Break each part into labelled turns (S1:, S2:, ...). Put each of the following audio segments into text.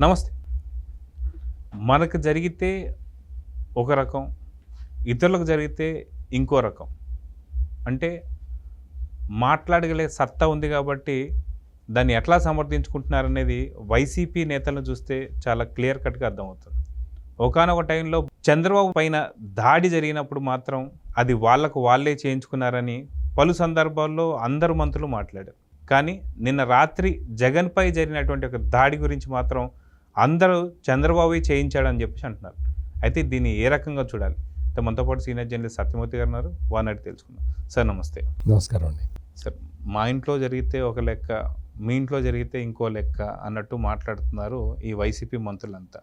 S1: నమస్తే. మనకు జరిగితే ఒక రకం ఇతరులకు జరిగితే ఇంకో రకం. అంటే మాట్లాడగలిగే సత్తా ఉంది కాబట్టి దాన్ని ఎట్లా సమర్థించుకుంటున్నారనేది వైసీపీ నేతలను చూస్తే చాలా క్లియర్ కట్గా అర్థమవుతుంది. ఒకనొక టైంలో చంద్రబాబు పైన దాడి జరిగినప్పుడు మాత్రం అది వాళ్ళకు వాళ్ళే చేయించుకున్నారని పలు సందర్భాల్లో అందరు మంత్రులు మాట్లాడారు. కానీ నిన్న రాత్రి జగన్పై జరిగినటువంటి ఒక దాడి గురించి మాత్రం అందరూ చంద్రబాబు చేయించాడని చెప్పేసి అంటున్నారు. అయితే దీన్ని ఏ రకంగా చూడాలి? మనతో పాటు సీనియర్ జర్నలిస్ట్ సత్యమూర్తి గారు ఉన్నారు. వారిని తెలుసుకుందాం. సార్ నమస్తే.
S2: నమస్కారం అండి.
S1: సార్ మా ఇంట్లో జరిగితే ఒక లెక్క మీ ఇంట్లో జరిగితే ఇంకో లెక్క అన్నట్టు మాట్లాడుతున్నారు ఈ వైసీపీ మంత్రులంతా.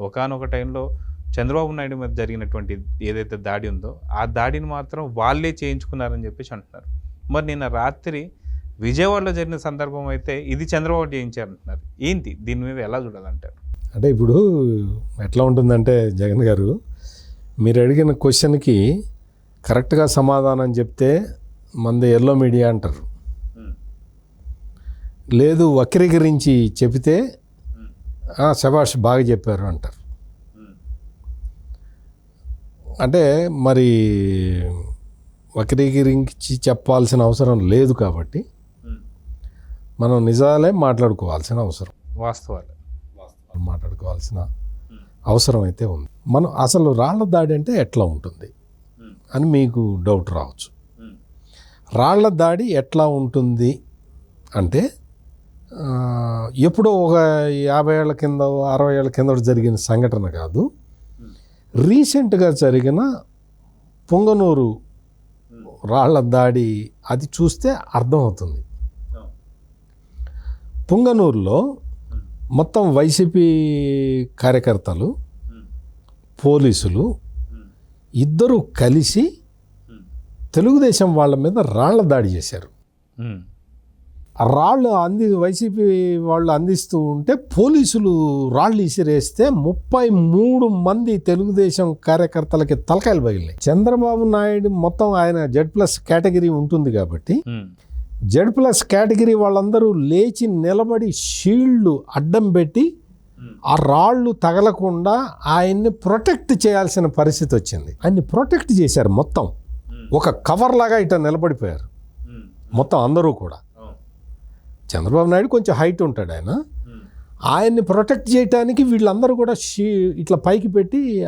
S1: ఒకానొక టైంలో చంద్రబాబు నాయుడు మీద జరిగినటువంటి ఏదైతే దాడి ఉందో ఆ దాడిని మాత్రం వాళ్ళే చేయించుకున్నారని చెప్పేసి అంటున్నారు. మరి నిన్న రాత్రి విజయవాడలో జరిగిన సందర్భం అయితే ఇది చంద్రబాబు చేయించారంటున్నారు ఏంటి? దీని మీద ఎలా చూడాలంటారు?
S2: అంటే ఇప్పుడు ఎట్లా ఉంటుందంటే జగన్ గారు మీరు అడిగిన క్వశ్చన్కి కరెక్ట్గా సమాధానం చెప్తే మంది ఎల్లో మీడియా అంటారు. లేదు వక్రీకరించి చెబితే "ఆ, శభాష్ బాగా చెప్పారు అంటారు. అంటే మరి వక్రీకరించి చెప్పాల్సిన అవసరం లేదు కాబట్టి మనం నిజాలే మాట్లాడుకోవాల్సిన అవసరం.
S1: వాస్తవాలు.
S2: మాట్లాడుకోవాల్సిన అవసరం అయితే ఉంది. మనం అసలు రాళ్ళ దాడి అంటే ఎట్లా ఉంటుంది? అని మీకు డౌట్ రావచ్చు. రాళ్ళ దాడి ఎట్లా ఉంటుంది అంటే ఎప్పుడో ఒక యాభై ఏళ్ళ కింద అరవై ఏళ్ళ కింద జరిగిన సంఘటన కాదు. రీసెంట్గా జరిగిన పొంగనూరు రాళ్ళ దాడి అది చూస్తే అర్థమవుతుంది. పుంగనూరులో మొత్తం వైసీపీ కార్యకర్తలు పోలీసులు ఇద్దరు కలిసి తెలుగుదేశం వాళ్ళ మీద రాళ్ళ దాడి చేశారు. రాళ్ళు అంది వైసీపీ వాళ్ళు అందిస్తూ ఉంటే పోలీసులు రాళ్ళు ఇసిరేస్తే ముప్పై మూడు మంది తెలుగుదేశం కార్యకర్తలకి తలకాయలు పగిలినాయి. చంద్రబాబు నాయుడు మొత్తం ఆయన జెడ్ ప్లస్ కేటగిరీ ఉంటుంది కాబట్టి జెడ్ ప్లస్ కేటగిరీ వాళ్ళందరూ లేచి నిలబడి షీల్డ్ అడ్డం పెట్టి ఆ రాళ్ళు తగలకుండా ఆయన్ని ప్రొటెక్ట్ చేయాల్సిన పరిస్థితి వచ్చింది. ఆయన్ని ప్రొటెక్ట్ చేశారు మొత్తం. ఒక కవర్ లాగా ఇట్లా నిలబడిపోయారు. మొత్తం అందరూ కూడా. చంద్రబాబు నాయుడు కొంచెం హైట్ ఉంటాడు ఆయన. ఆయన్ని ప్రొటెక్ట్ చేయడానికి వీళ్ళందరూ కూడా షీ ఇట్లా పైకి పెట్టి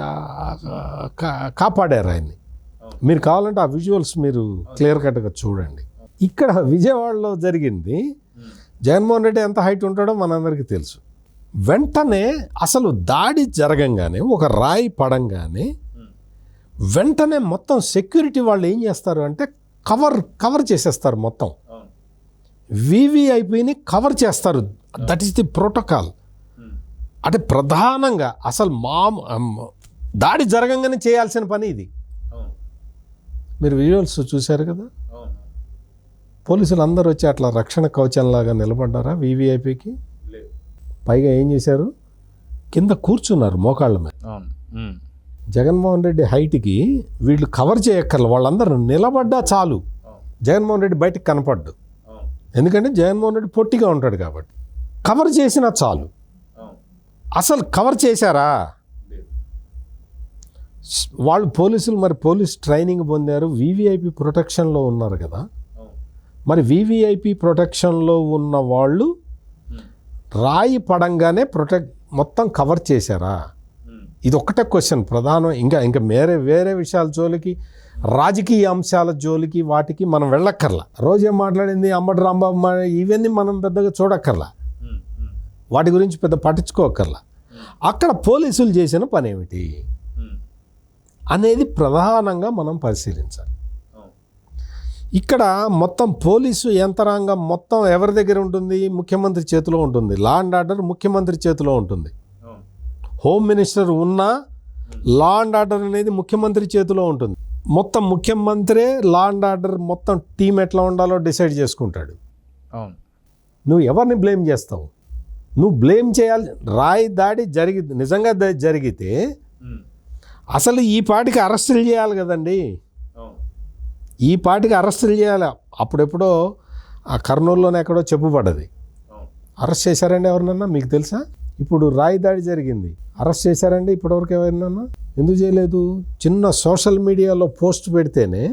S2: కాపాడారు ఆయన్ని. మీరు కావాలంటే ఆ విజువల్స్ మీరు క్లియర్ కట్గా చూడండి. ఇక్కడ విజయవాడలో జరిగింది. జగన్మోహన్ రెడ్డి ఎంత హైట్ ఉంటాడో మనందరికీ తెలుసు. వెంటనే అసలు దాడి జరగంగానే ఒక రాయి పడంగానే వెంటనే మొత్తం సెక్యూరిటీ వాళ్ళు ఏం చేస్తారు అంటే కవర్ కవర్ చేసేస్తారు మొత్తం. వివిఐపిని కవర్ చేస్తారు. దట్ ఈస్ ది ప్రోటోకాల్ అంటే ప్రధానంగా అసలు మా దాడి జరగంగానే చేయాల్సిన పని ఇది. మీరు విజువల్స్ చూశారు కదా? పోలీసులు అందరూ వచ్చి అట్లా రక్షణ కవచంలాగా నిలబడ్డారా వివిఐపికి? పైగా ఏం చేశారు? కింద కూర్చున్నారు మోకాళ్ళ మీద. జగన్మోహన్ రెడ్డి హైట్కి వీళ్ళు కవర్ చేయక్కర్ల వాళ్ళందరూ నిలబడ్డా చాలు. జగన్మోహన్ రెడ్డి బయటికి కనపడ్డు. ఎందుకంటే జగన్మోహన్ రెడ్డి పొట్టిగా ఉంటాడు కాబట్టి. కవర్ చేసినా చాలు. అసలు కవర్ చేశారా? వాళ్ళు పోలీసులు మరి పోలీస్ ట్రైనింగ్ పొందారు వివిఐపి ప్రొటెక్షన్లో ఉన్నారు కదా. మరి వివిఐపి ప్రొటెక్షన్లో ఉన్న వాళ్ళు రాయి పడంగానే ప్రొటెక్ట్ మొత్తం కవర్ చేశారా? ఇది ఒక్కటే క్వశ్చన్ ప్రధానం. ఇంకా ఇంకా వేరే వేరే విషయాల జోలికి రాజకీయ అంశాల జోలికి వాటికి మనం వెళ్ళక్కర్లా. రోజేం మాట్లాడింది అంబటి రాంబాబు ఇవన్నీ మనం పెద్దగా చూడక్కర్లా. వాటి గురించి పెద్ద పట్టించుకోకర్లా అక్కడ పోలీసులు చేసిన పని ఏమిటి అనేది ప్రధానంగా మనం పరిశీలించాలి. ఇక్కడ మొత్తం పోలీసు యంత్రాంగం మొత్తం ఎవరి దగ్గర ఉంటుంది? ముఖ్యమంత్రి చేతిలో ఉంటుంది. లా అండ్ ఆర్డర్ ముఖ్యమంత్రి చేతిలో ఉంటుంది. హోమ్ మినిస్టర్ ఉన్నా లా అండ్ ఆర్డర్ అనేది ముఖ్యమంత్రి చేతిలో ఉంటుంది. మొత్తం ముఖ్యమంత్రే లా అండ్ ఆర్డర్ మొత్తం టీం ఎట్లా ఉండాలో డిసైడ్ చేసుకుంటాడు.
S1: అవును.
S2: నువ్వు ఎవరిని బ్లేమ్ చేస్తావు? నువ్వు బ్లేమ్ చేయాలి. రాయి దాడి జరిగి నిజంగా జరిగితే అసలు ఈ పాటికి అరెస్టులు చేయాలి కదండి? ఈ పాటికి అరెస్టులు చేయాలి. అప్పుడెప్పుడో ఆ కర్నూలులోనే ఎక్కడో చెప్పుపడ్డది అరెస్ట్ చేశారండి ఎవరినన్నా? మీకు తెలుసా? ఇప్పుడు రాయి దాడి జరిగింది. అరెస్ట్ చేశారండి ఇప్పటివరకు ఎవరినన్నా? ఎందుకు చేయలేదు? చిన్న సోషల్ మీడియాలో పోస్ట్ పెడితేనే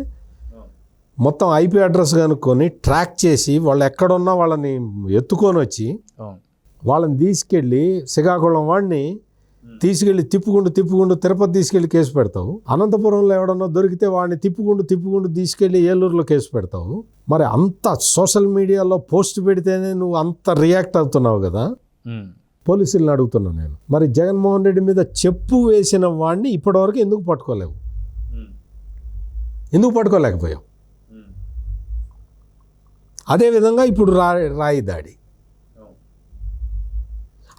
S2: మొత్తం ఐపీ అడ్రస్ కనుక్కొని ట్రాక్ చేసి వాళ్ళు ఎక్కడున్నా వాళ్ళని ఎత్తుకొని వచ్చి వాళ్ళని తీసుకెళ్ళి శ్రీకాకుళం వాడిని తీసుకెళ్ళి తిప్పుకుంటూ తిప్పుకుంటూ తిరుపతి తీసుకెళ్ళి కేసు పెడతావు అనంతపురంలో ఎవడన్నా దొరికితే వాడిని తిప్పుకుంటూ తిప్పుకుంటూ తీసుకెళ్ళి ఏలూరులో కేసు పెడతావు మరి అంత సోషల్ మీడియాలో పోస్ట్ పెడితేనే నువ్వు అంత రియాక్ట్ అవుతున్నావు కదా. పోలీసులను అడుగుతున్నా నేను మరి జగన్మోహన్ రెడ్డి మీద చెప్పు వేసిన వాడిని ఇప్పటివరకు ఎందుకు పట్టుకోలేవు. ఎందుకు పట్టుకోలేకపోయావు. అదేవిధంగా ఇప్పుడు రా రాయి దాడి.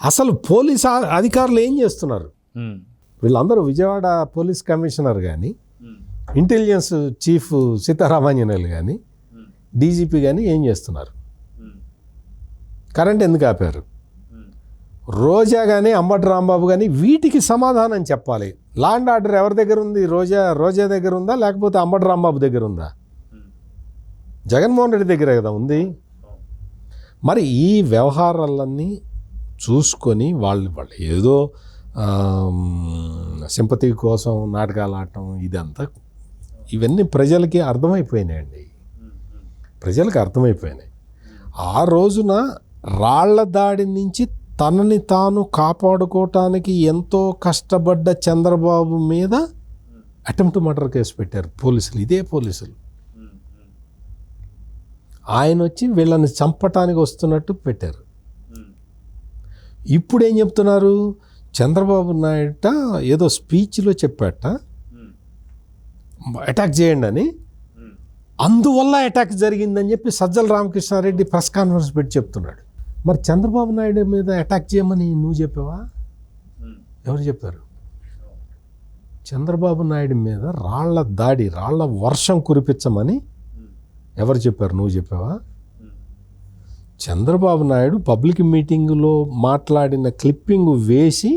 S2: అసలు పోలీస్ అధికారులు ఏం చేస్తున్నారు. వీళ్ళందరూ విజయవాడ పోలీస్ కమిషనర్ కానీ. ఇంటెలిజెన్స్ చీఫ్ సీతారామాంజనేయులు కానీ. డీజీపీ కానీ ఏం చేస్తున్నారు. కరెంట్ ఎందుకు ఆపారు. రోజా కానీ అంబటి రాంబాబు కానీ వీటికి సమాధానం చెప్పాలి లా అండ్ ఆర్డర్ ఎవరి దగ్గర ఉంది రోజా రోజా దగ్గర ఉందా లేకపోతే అంబటి రాంబాబు దగ్గర ఉందా. జగన్మోహన్ రెడ్డి దగ్గర కదా ఉంది. మరి ఈ వ్యవహారాలన్నీ చూసుకొని వాళ్ళు వాళ్ళు ఏదో సింపతి కోసం నాటకాలు ఆడటం ఇదంతా ఇవన్నీ ప్రజలకి అర్థమైపోయినాయండి. ప్రజలకు అర్థమైపోయినాయి ఆ రోజున రాళ్ళ దాడి నుంచి తనని తాను కాపాడుకోవటానికి ఎంతో కష్టపడ్డ చంద్రబాబు మీద అటెంప్ట్ మర్డర్ కేసు పెట్టారు పోలీసులు ఇదే పోలీసులు. ఆయన వచ్చి వీళ్ళని చంపటానికి వస్తున్నట్టు పెట్టారు. ఇప్పుడు ఏం చెప్తున్నారు చంద్రబాబు నాయుట ఏదో స్పీచ్లో చెప్పాట. అటాక్ చేయండి అని. అందువల్ల అటాక్ జరిగిందని చెప్పి సజ్జల రామకృష్ణారెడ్డి ప్రెస్ కాన్ఫరెన్స్ పెట్టి చెప్తున్నాడు మరి చంద్రబాబు నాయుడు మీద అటాక్ చేయమని నువ్వు చెప్పావా. ఎవరు చెప్పారు చంద్రబాబు నాయుడు మీద రాళ్ళ దాడి రాళ్ళ వర్షం కురిపించమని. ఎవరు చెప్పారు నువ్వు చెప్పావా. చంద్రబాబు నాయుడు పబ్లిక్ మీటింగులో మాట్లాడిన క్లిప్పింగ్ వేసి.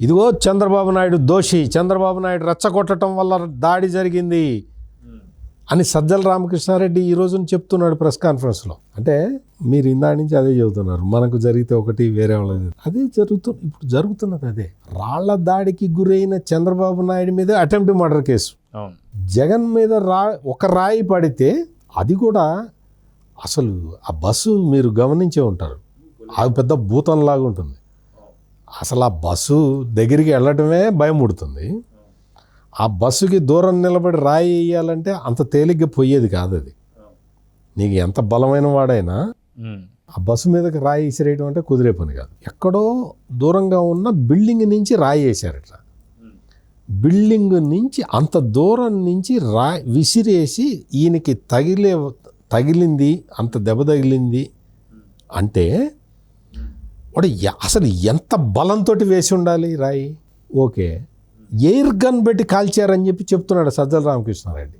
S2: ఇదిగో చంద్రబాబు నాయుడు దోషి చంద్రబాబు నాయుడు రెచ్చగొట్టడం వల్ల దాడి జరిగింది. అని సజ్జల రామకృష్ణారెడ్డి ఈ రోజున చెప్తున్నాడు ప్రెస్ కాన్ఫరెన్స్లో అంటే మీరు ఇందా నుంచి అదే చెబుతున్నారు మనకు జరిగితే ఒకటి వేరే వాళ్ళది అదే జరుగుతుంది ఇప్పుడు జరుగుతున్నది అదే రాళ్ళ దాడికి గురైన చంద్రబాబు నాయుడు మీద అటెంప్ట్ మర్డర్ కేసు జగన్ మీద రా ఒక రాయి పడితే అది కూడా అసలు ఆ బస్సు మీరు గమనించే ఉంటారు. అది పెద్ద భూతంలాగా ఉంటుంది. అసలు ఆ బస్సు దగ్గరికి వెళ్ళటమే భయం ఉడుతుంది ఆ బస్సుకి దూరం నిలబడి రాయి వేయాలంటే అంత తేలిగ్గా పోయేది కాదు అది. నీకు ఎంత బలమైన వాడైనా. ఆ బస్సు మీదకి రాయి విసిరేయడం అంటే కుదిరే పని కాదు. ఎక్కడో దూరంగా ఉన్న బిల్డింగ్ నుంచి రాయి వేశారట.
S1: ఉమ్.
S2: బిల్డింగ్ నుంచి అంత దూరం నుంచి రా విసిరేసి ఈయనకి తగిలే తగిలింది అంత దెబ్బ తగిలింది అంటే వాడు అసలు ఎంత బలంతో వేసి ఉండాలి రాయి? ఓకే. ఎయిర్ గన్ పెట్టి కాల్చారని చెప్పి చెప్తున్నాడు సజ్జల రామకృష్ణారెడ్డి.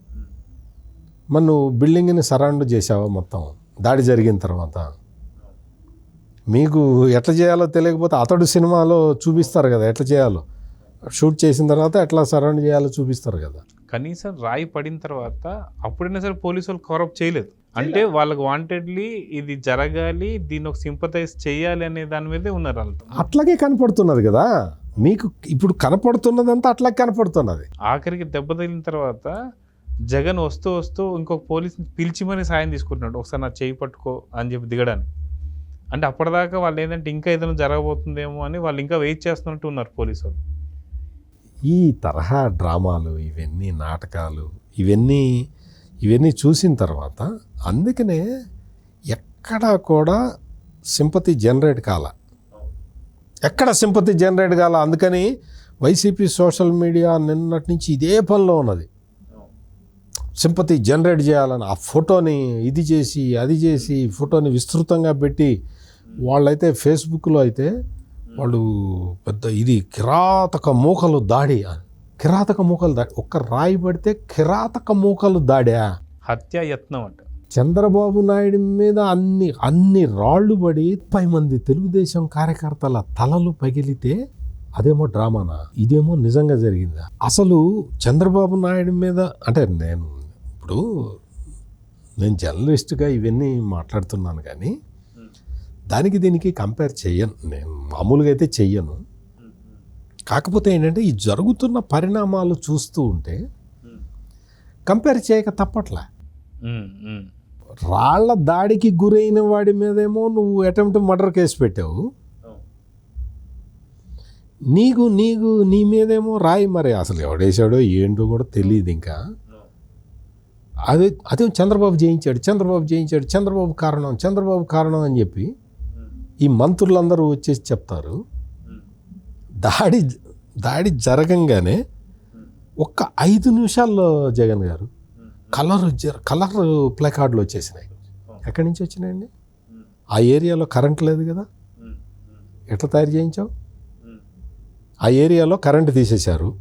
S2: మరి నువ్వు బిల్డింగ్ని సరౌండ్ చేసావా మొత్తం? దాడి జరిగిన తర్వాత. మీకు ఎట్లా చేయాలో తెలియకపోతే అతడు సినిమాలో చూపిస్తారు కదా ఎట్లా చేయాలో. షూట్ చేసిన తర్వాత ఎట్లా సరౌండ్ చేయాలో చూపిస్తారు కదా.
S1: కనీసం రాయి పడిన తర్వాత అప్పుడైనా సరే పోలీసు వాళ్ళు కవరప్ చేయలేదు. అంటే వాళ్ళకి వాంటెడ్లీ ఇది జరగాలి దీన్ని ఒక సింపతైజ్ చేయాలి అనే దాని మీదే ఉన్నారు వాళ్ళతో
S2: అట్లాగే కనపడుతున్నది కదా. మీకు ఇప్పుడు కనపడుతున్నదంతా అట్లాగే కనపడుతున్నది.
S1: ఆఖరికి దెబ్బ తగిలిన తర్వాత జగన్ వస్తూ వస్తూ ఇంకొక పోలీస్ని పిలిచి మరీ సాయం తీసుకుంటున్నాడు. ఒకసారి నా చేయి పట్టుకో అని చెప్పి దిగడానికి. అంటే అప్పటిదాకా వాళ్ళు ఏంటంటే ఇంకా ఏదైనా జరగబోతుందేమో అని వాళ్ళు ఇంకా వెయిట్ చేస్తున్నట్టు ఉన్నారు పోలీసు వాళ్ళు
S2: ఈ తరహా డ్రామాలు ఇవన్నీ నాటకాలు ఇవన్నీ ఇవన్నీ చూసిన తర్వాత అందుకనే ఎక్కడా కూడా సింపతి జనరేట్ కాల. ఎక్కడ సింపతి జనరేట్ కాల? అందుకని వైసీపీ సోషల్ మీడియా నిన్నటి నుంచి ఇదే పనిలో ఉన్నది. సింపతి జనరేట్ చేయాలని ఆ ఫోటోని ఇది చేసి అది చేసి ఫోటోని విస్తృతంగా పెట్టి వాళ్ళైతే ఫేస్బుక్లో అయితే వాళ్ళు పెద్ద ఇది కిరాతక మూకలు దాడి. కిరాతక మూకలు దాడి ఒక్క రాయి పడితే కిరాతక మూకలు దాడా?
S1: హత్య యత్నం అంట.
S2: చంద్రబాబు నాయుడు మీద అన్ని అన్ని రాళ్ళు పడి ముప్పై మంది తెలుగుదేశం కార్యకర్తల తలలు పగిలితే అదేమో డ్రామానా? ఇదేమో నిజంగా జరిగిందా? అసలు చంద్రబాబు నాయుడు మీద అంటే నేను ఇప్పుడు నేను జర్నలిస్ట్గా ఇవన్నీ మాట్లాడుతున్నాను కానీ దానికి దీనికి కంపేర్ చెయ్యను నేను మామూలుగా అయితే చెయ్యను. కాకపోతే ఏంటంటే ఈ జరుగుతున్న పరిణామాలు చూస్తూ ఉంటే కంపేర్ చేయక తప్పట్లే. రాళ్ళ దాడికి గురైన వాడి మీదేమో నువ్వు అటెంప్ట్ మర్డర్ కేసు పెట్టావు. నీకు నీకు నీ మీదేమో రాయి మరి అసలు ఎవడేసాడో ఏంటో కూడా తెలియదు ఇంకా. అదే అదే చంద్రబాబు జయించాడు చంద్రబాబు జయించాడు చంద్రబాబు కారణం చంద్రబాబు కారణం అని చెప్పి ఈ మంత్రులందరూ వచ్చేసి చెప్తారు. దాడి దాడి జరగంగానే ఒక్క ఐదు నిమిషాల్లో జగన్ గారు కలర్ కలర్ ప్లకార్డులు వచ్చేసినాయి. ఎక్కడి నుంచి వచ్చినాయండి? ఆ ఏరియాలో కరెంట్ లేదు కదా? ఎట్లా తయారు చేయించావు? ఆ ఏరియాలో కరెంట్ తీసేశారు.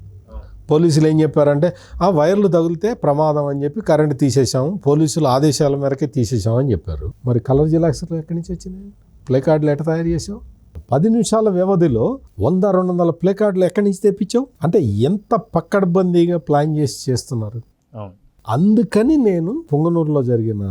S2: పోలీసులు ఏం చెప్పారంటే ఆ వైర్లు తగిలితే ప్రమాదం అని చెప్పి కరెంట్ తీసేసాము పోలీసులు ఆదేశాల మేరకే తీసేసామని చెప్పారు. మరి కలర్ జిలాక్స్లు ఎక్కడి నుంచి వచ్చినాయి? ప్లే కార్డులు ఎట్లా తయారు చేసావు పది నిమిషాల వ్యవధిలో వంద రెండు వందల ప్లే కార్డులు ఎక్కడి నుంచి తెప్పించావు? అంటే ఎంత పక్కడబందీగా ప్లాన్ చేసి చేస్తున్నారు? అందుకని నేను పొంగనూరులో జరిగిన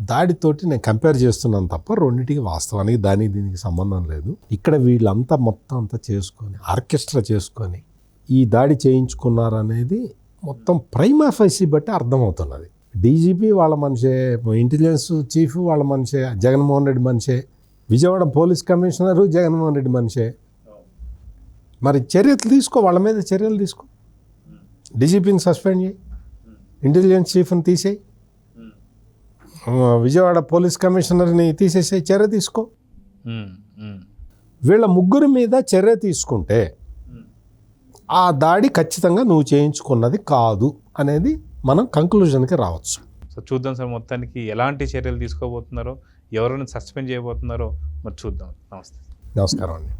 S2: దాడితోటి నేను కంపేర్ చేస్తున్నాను తప్ప రెండింటికి వాస్తవానికి దానికి దీనికి సంబంధం లేదు. ఇక్కడ వీళ్ళంతా మొత్తం అంతా చేసుకొని ఆర్కెస్ట్రా చేసుకొని ఈ దాడి చేయించుకున్నారు అనేది మొత్తం ప్రైమా ఫైసీ బట్టి అర్థమవుతున్నది. డీజీపీ వాళ్ళ మనిషే ఇంటెలిజెన్స్ చీఫ్ వాళ్ళ మనిషే జగన్మోహన్ రెడ్డి మనిషే విజయవాడ పోలీస్ కమిషనరు జగన్మోహన్ రెడ్డి మనిషే. మరి చర్యలు తీసుకో వాళ్ళ మీద చర్యలు తీసుకో. డీజీపీని సస్పెండ్ చేయి. ఇంటెలిజెన్స్ చీఫ్ని తీసేయి. విజయవాడ పోలీస్ కమిషనర్ని తీసేసే చర్య తీసుకో. వీళ్ళ ముగ్గురు మీద చర్య తీసుకుంటే ఆ దాడి ఖచ్చితంగా నువ్వు చేయించుకున్నది కాదు అనేది మనం కంక్లూజన్కి రావచ్చు.
S1: సో చూద్దాం సార్ మొత్తానికి ఎలాంటి చర్యలు తీసుకోబోతున్నారో. ఎవరిని సస్పెండ్ చేయబోతున్నారో మరి చూద్దాం. నమస్తే.
S2: నమస్కారం అండి.